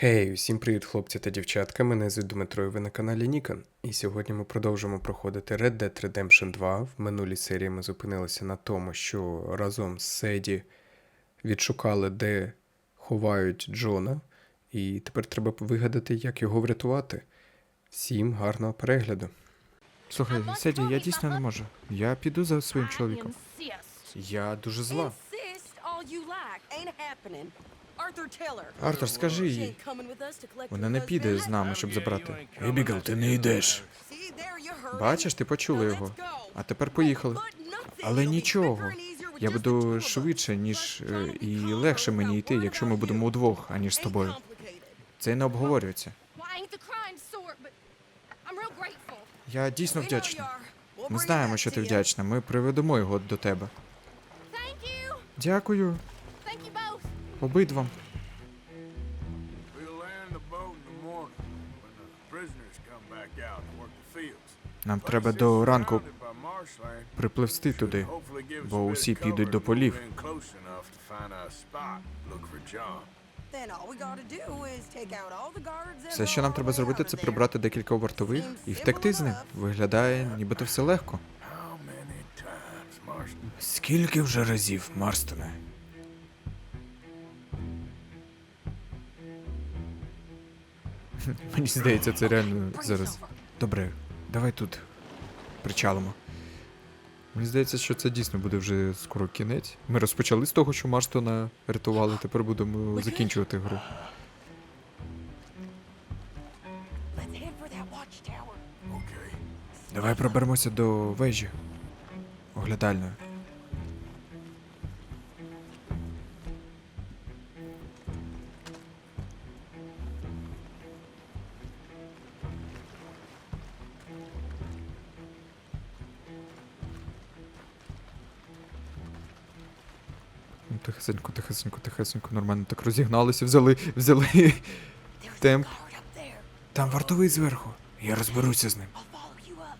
Хей, усім привіт, хлопці та дівчатка. Мене звуть Дмитро, і ви на каналі Нікон. І сьогодні ми продовжимо проходити Red Dead Redemption 2. В минулій серії ми зупинилися на тому, що разом з Седі відшукали, де ховають Джона, і тепер треба вигадати, як його врятувати. Всім гарного перегляду. Слухай, Седі, я дійсно не можу. Я піду за своїм чоловіком. Я дуже зла. Артур, скажи їй. Вона не піде з нами, щоб забрати. Ебігал, ти не йдеш. Бачиш, ти почула його. А тепер поїхали. Але нічого. Я буду швидше, ніж е, і легше мені йти, якщо ми будемо удвох, аніж з тобою. Це не обговорюється. Я дійсно вдячна. Ми знаємо, що ти вдячна. Ми приведемо його до тебе. Дякую. Fields. Нам треба до ранку припливсти туди. бо усі підуть до полів. Все, що нам треба зробити, це прибрати декілька вартових і втекти з ним. Виглядає, нібито все легко. Скільки вже разів, Марстоне? Мені здається, це реально зараз. Добре, давай тут причалимо. Мені здається, що це дійсно буде вже скоро кінець. Ми розпочали з того, що Марстона рятували, тепер будемо закінчувати гру. Давай проберемося до вежі. Оглядальної. Тихесенько, тихесенько, тихесенько, нормально так розігналися, взяли, взяли темп. Там вартовий зверху. Я розберуся з ним.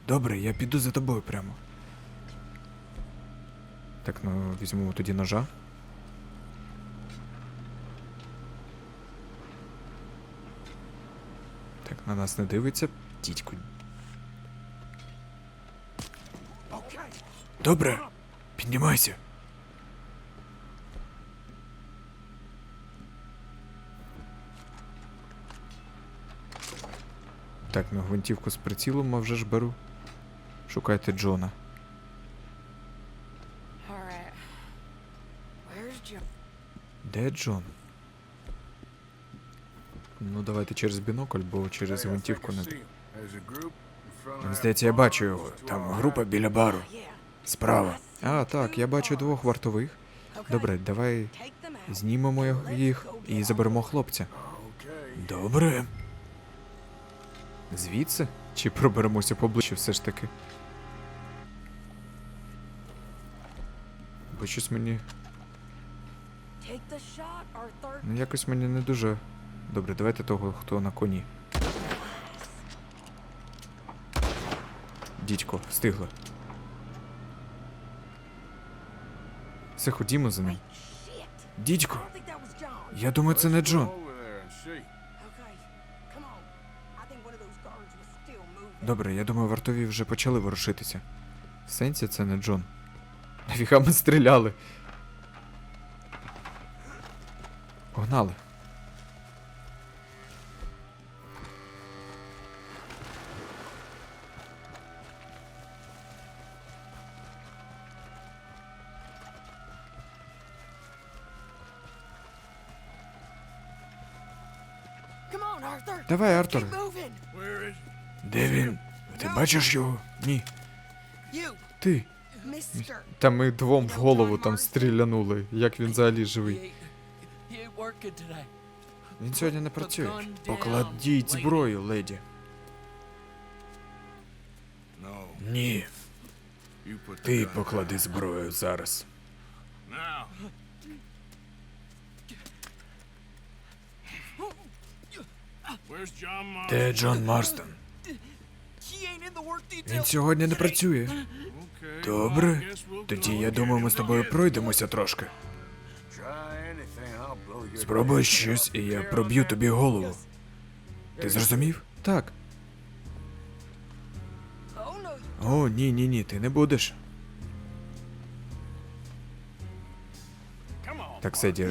Добре, я піду за тобою прямо. Так, ну візьму тоді ножа. Так, на нас не дивиться. Дідько. Добре. Піднімайся. Так, ну гвинтівку з прицілом а вже ж беру. Шукайте Джона. Де Джон? Ну, давайте через бінокль, бо через гвинтівку не. здається, я бачу його. Там група біля бару. Справа. А, так, я бачу двох вартових. Добре, давай знімемо їх і заберемо хлопця. Добре. Звідси? Чи проберемося поближче все ж таки? Бо щось мені. Ну якось мені не дуже. Добре, давайте того, хто на коні. Дідько, встигла. Все, ходімо за ним. Дідько, я думаю, це не Джон. Добре, я думаю, вартові вже почали ворушитися. В сенсі це не Джон. Нафіга ми стріляли. Погнали. Давай, Артур. Де він? Ти бачиш його? Ні. Ти. Та ми двом в голову там стрілянули. Як він взагалі живий? Він сьогодні не працює. Покладіть зброю, леді. Ні. Ти поклади зброю зараз. Де Джон Марстон? Він сьогодні не працює. Добре. Тоді я думаю, ми з тобою пройдемося трошки. Спробуй щось, і я проб'ю тобі голову. Ти зрозумів? Так. О, ні, ні, ні, ти не будеш. Так, Седі,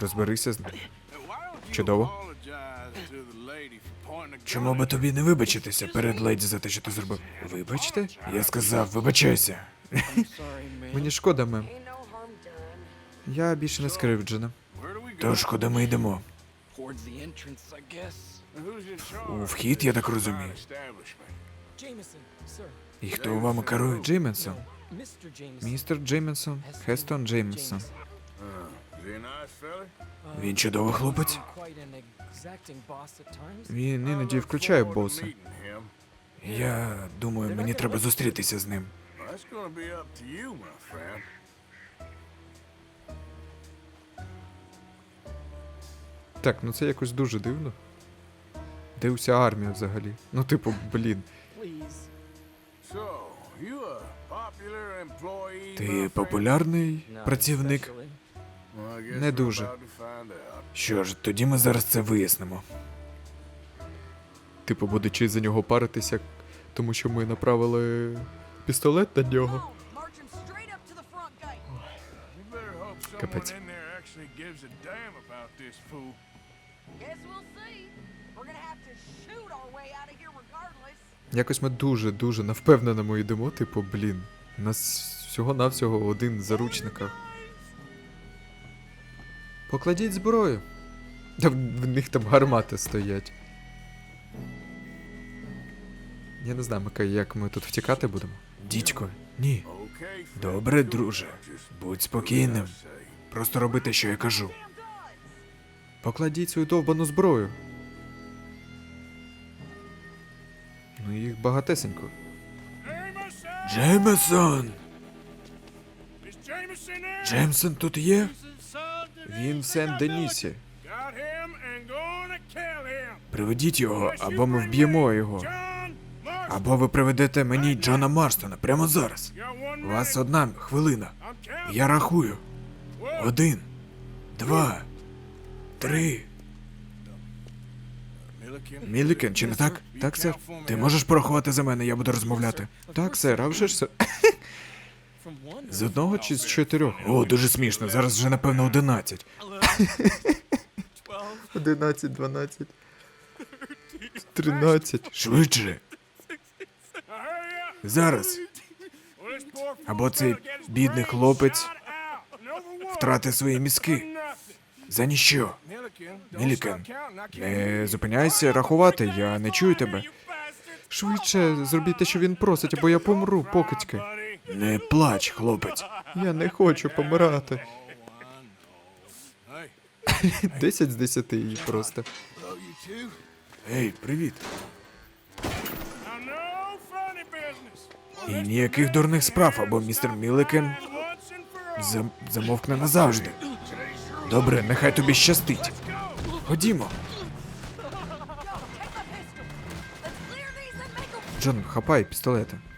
розберися з ним. Чудово. Чому би тобі не вибачитися перед леді за те, що ти зробив? Вибачте? Я сказав, вибачайся. Мені шкода, мем. Я більше не скривджена. Тож, куди ми йдемо? У вхід, я так розумію. І хто вами керує? Джейменсон. No, Mr. Jameson. Містер Джейменсон, Хестон Джейменсон. Uh? Uh, Він чудовий хлопець. Він іноді включає боса. Я думаю, мені треба зустрітися з ним. Так, ну це якось дуже дивно. Де уся армія взагалі? Ну, типу, блін. Ти популярний працівник? Не дуже. Що ж, тоді ми зараз це вияснимо. Типу, будучи за нього паритися, тому що ми направили пістолет на нього. Капець. Якось ми дуже-дуже навпевненому йдемо, типу, блін. У нас всього-навсього один в заручниках. Покладіть зброю. Та в, в них там гармати стоять. Я не знаю, Микай, як ми тут втікати будемо. Дідько, ні. Добре, друже. Будь спокійним. Просто роби те, що я кажу. Покладіть свою довбану зброю. Ну їх багатесенько. Джеймесон! Джеймсон тут є? Він в Сен-Денісі. Приведіть його, або ми вб'ємо його. Або ви приведете мені Джона Марстона прямо зараз. У вас одна хвилина. Я рахую. Один, два, три. Мілікен, чи не так? Так, сер. Ти можеш порахувати за мене, я буду розмовляти. Так, сер, а вже ж сер. З одного чи з чотирьох? О, дуже смішно. Зараз вже напевно одинадцять. Одинадцять, дванадцять. Тринадцять. Швидше. Зараз. Або цей бідний хлопець втратив свої мізки. За ніщо. Мілікен, не зупиняйся рахувати, я не чую тебе. Швидше зробіть те, що він просить, або я помру, покидьки. Не плач, хлопець. Я не хочу помирати. Десять з десяти їй просто. Ей, привіт. І ніяких дурних справ, або містер Міликен зам- замовкне назавжди. Добре, нехай тобі щастить. Ходімо. Yo, take my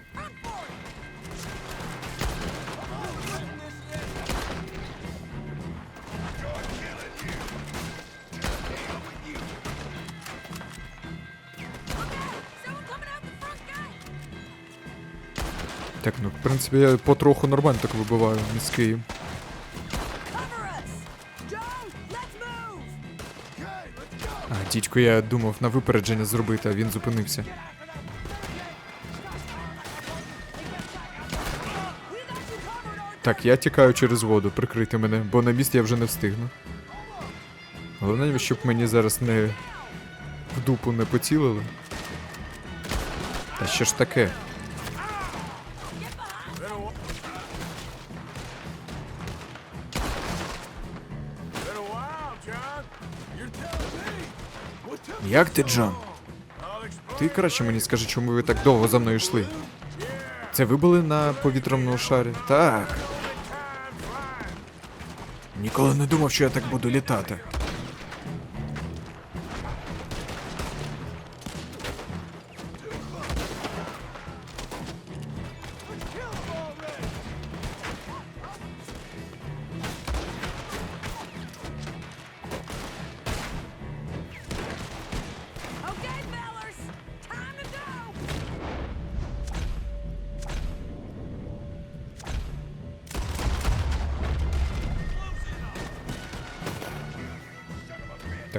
Так, ну, в принципі, я потроху нормально так вибиваю move. А, дідько, я думав на випередження зробити, а він зупинився. Так, я тікаю через воду, прикрити мене, бо на міст я вже не встигну. Головне, щоб мені зараз не в дупу не поцілили. Та що ж таке? Took Як ти, Джон? Ти краще мені скажи, чому ви так довго за мною йшли. Це ви були на повітряному шарі? Так. Ніколи не думав, що я так буду літати.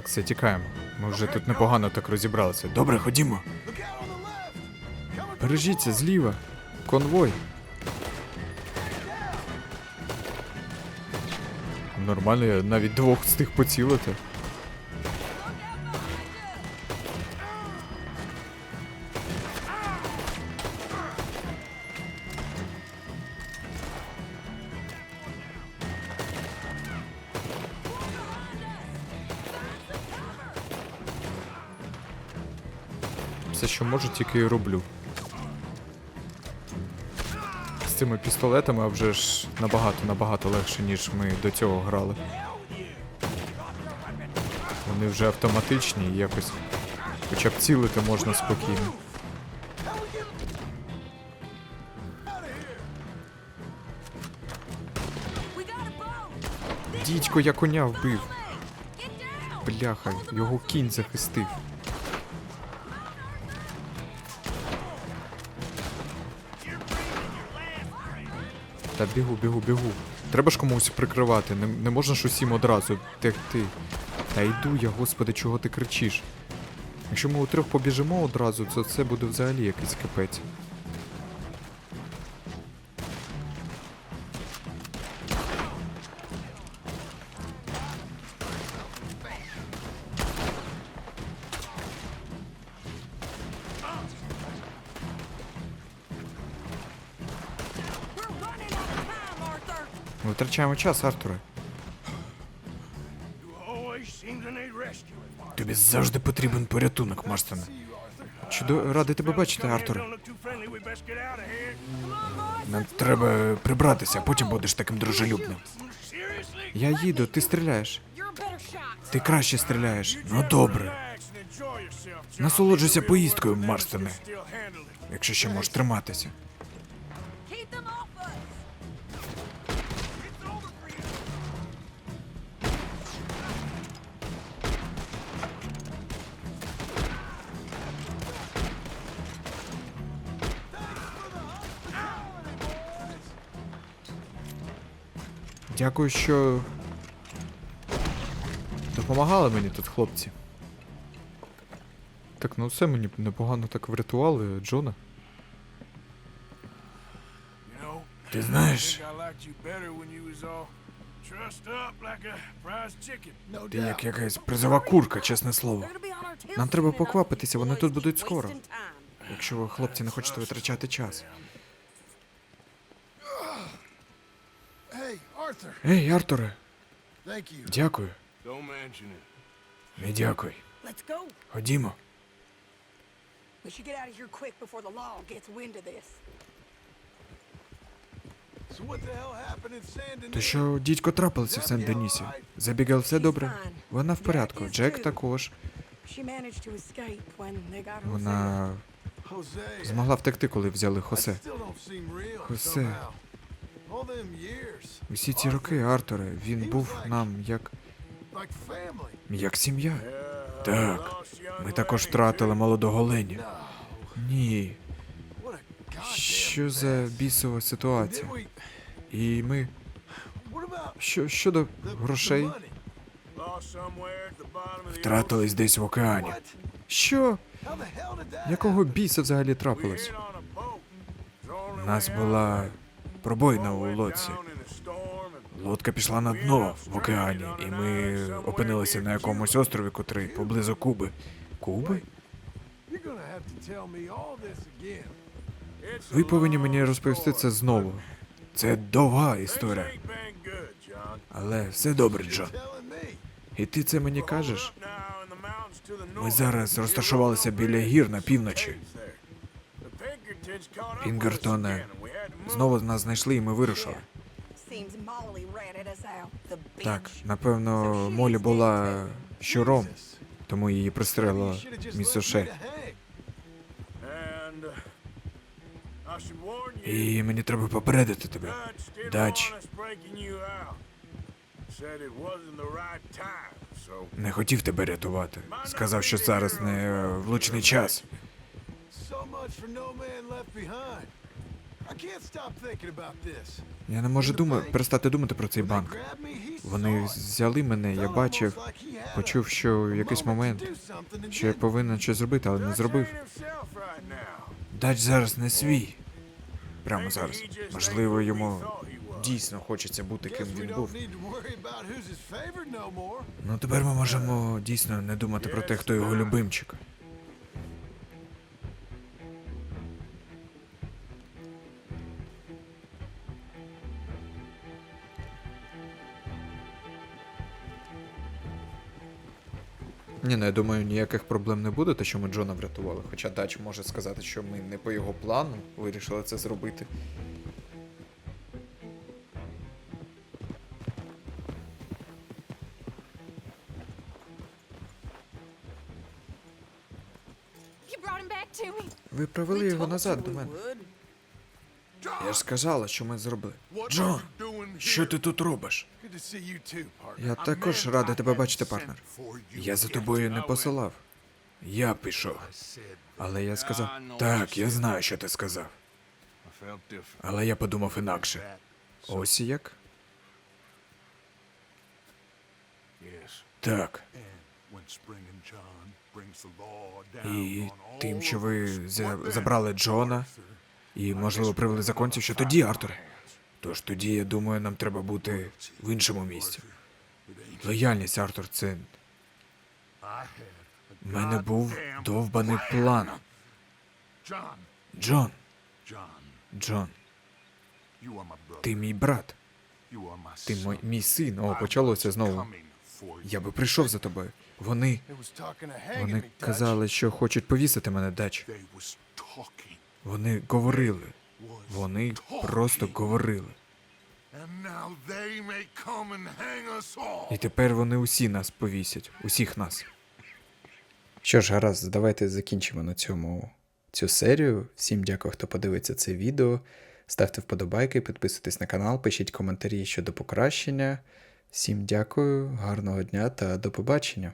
Так, все, тікаємо. Ми вже тут непогано так розібралися. Добре, ходімо. Бережіться зліва. Конвой. Нормально, я навіть двох встиг поцілити. Що можу, тільки і роблю. З цими пістолетами, а вже ж набагато набагато легше, ніж ми до цього грали. Вони вже автоматичні і якось хоча б цілити можна спокійно. Дідько, я коня вбив. Бляха, його кінь захистив. Та бігу, бігу, бігу. Треба ж комусь прикривати, не, не можна ж усім одразу текти. Та йду я, господи, чого ти кричиш? Якщо ми у трьох побіжимо одразу, то це буде взагалі якийсь капець. Втрачаємо час, Артуре. Тобі завжди потрібен порятунок, Марстоне. Чудо, радий тебе бачити, Артуре. Here. Нам треба прибратися, а потім будеш таким дружелюбним. Я їду, ти стріляєш. Ти краще стріляєш. Ну добре. Насолоджуйся поїздкою, Марстоне. Якщо ще можеш триматися. Дякую, що допомагали мені тут, хлопці. Так, ну все мені непогано так врятували Джона. Ти знаєш, ти як якась призова курка, чесне слово. Нам треба поквапитися, вони тут будуть скоро. Якщо ви, хлопці, не хочете витрачати час. Hey, Arthur. Ей, Артуре, Thank you. дякую. Don't mention it. Не дякуй. Let's go. Ходімо. We should get out of here quick before the law gets wind of this. So what the hell happened in San То що дідько трапилося в Сен-Денісі? Забігав все добре? Вона в порядку. Джек також. She managed to escape when they got Jose. Вона Jose. змогла втекти, коли взяли Хосе. Хосе. Усі ці роки, Артуре, він був нам як. Як сім'я. Так, ми також втратили молодого Лені. Ні, що за бісова ситуація? І ми. Що щодо грошей? Втратились десь в океані. Що? Якого біса взагалі трапилось? У нас була. Пробоїна у лодці. Лодка пішла на дно в океані, і ми опинилися на якомусь острові, котрий поблизу Куби. Куби? Ви повинні мені розповісти це знову. Це довга історія. Але все добре, Джон. І ти це мені кажеш? Ми зараз розташувалися біля гір на півночі. The Знову нас знайшли і ми вирушили. Так, напевно, Молі була щуром, тому її пристрелило місто Ше. And, I should warn you, І мені треба попередити тебе. Дач. Не хотів тебе рятувати. Сказав, що зараз не влучний час. Я не можу думати, перестати думати про цей банк. Вони взяли мене, я бачив, почув, що в якийсь момент, що я повинен щось зробити, але не зробив. Дач зараз не свій. Прямо зараз. Можливо, йому дійсно хочеться бути ким він був. Ну тепер ми можемо дійсно не думати про те, хто його любимчик. Ні, ну я думаю, ніяких проблем не буде, те, що ми Джона врятували. Хоча Дач може сказати, що ми не по його плану вирішили це зробити. Ви привели його назад до мене. Я ж сказала, що ми зробили. Джон, що ти тут робиш? Я також радий тебе бачити, партнер. Я за тобою не посилав. Я пішов. Але я сказав. Так, я знаю, що ти сказав. Але я подумав інакше. Ось як? Так. І тим, що ви забрали Джона, і, можливо, привели законців, що тоді, Артуре. Тож тоді, я думаю, нам треба бути в іншому місці. Лояльність, Артур, це. У мене був довбаний план. Джон, Джон, ти мій брат. Ти мій, мій син. О, почалося знову. Я би прийшов за тобою. Вони. Вони казали, що хочуть повісити мене, Дач. Вони говорили. Вони просто говорили. І тепер вони усі нас повісять, усіх нас. Що ж, гаразд, давайте закінчимо на цьому цю серію. Всім дякую, хто подивиться це відео. Ставте вподобайки, підписуйтесь на канал, пишіть коментарі щодо покращення. Всім дякую, гарного дня та до побачення.